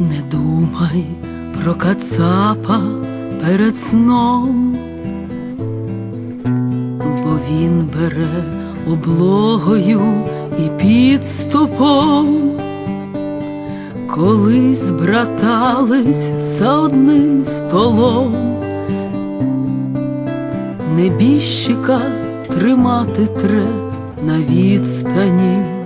Не думай про кацапа перед сном, бо він бере облогою і підступом. Колись братались за одним столом, небіжчика тримати тре на відстані.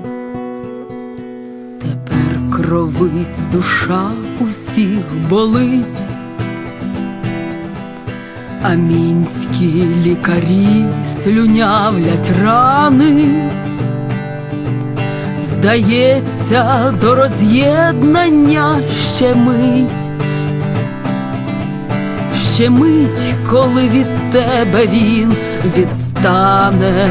Кровить душа у всіх болить, а мінські лікарі слюнявлять рани. Здається, до роз'єднання ще мить, ще мить, коли від тебе він відстане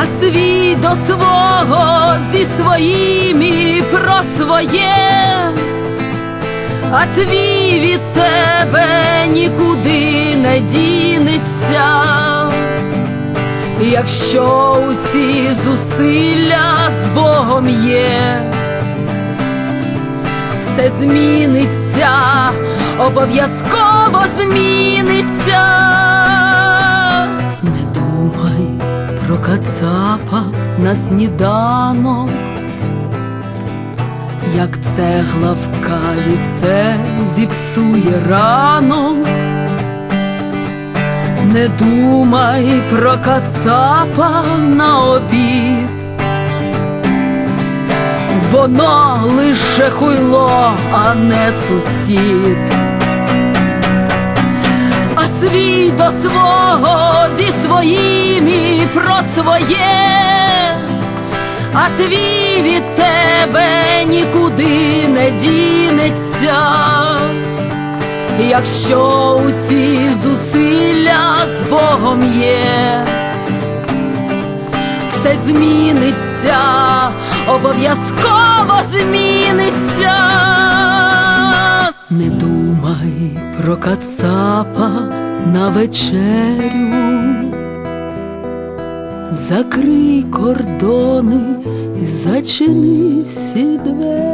а свій до свого зі своїми про своє, а твій від тебе нікуди не дінеться, якщо усі зусилля з Богом є, все зміниться, обов'язково зміниться. Кацапа на сніданок, як цегла в калі це зіпсує ранок. Не думай про кацапа на обід, воно лише хуйло, а не сусід. А свій до свого зі своїми про своє, а твій від тебе нікуди не дінеться, якщо усі зусилля з Богом є, все зміниться, обов'язково зміниться. Не думай про кацапа на вечерю, закрий кордони зачини всі двері.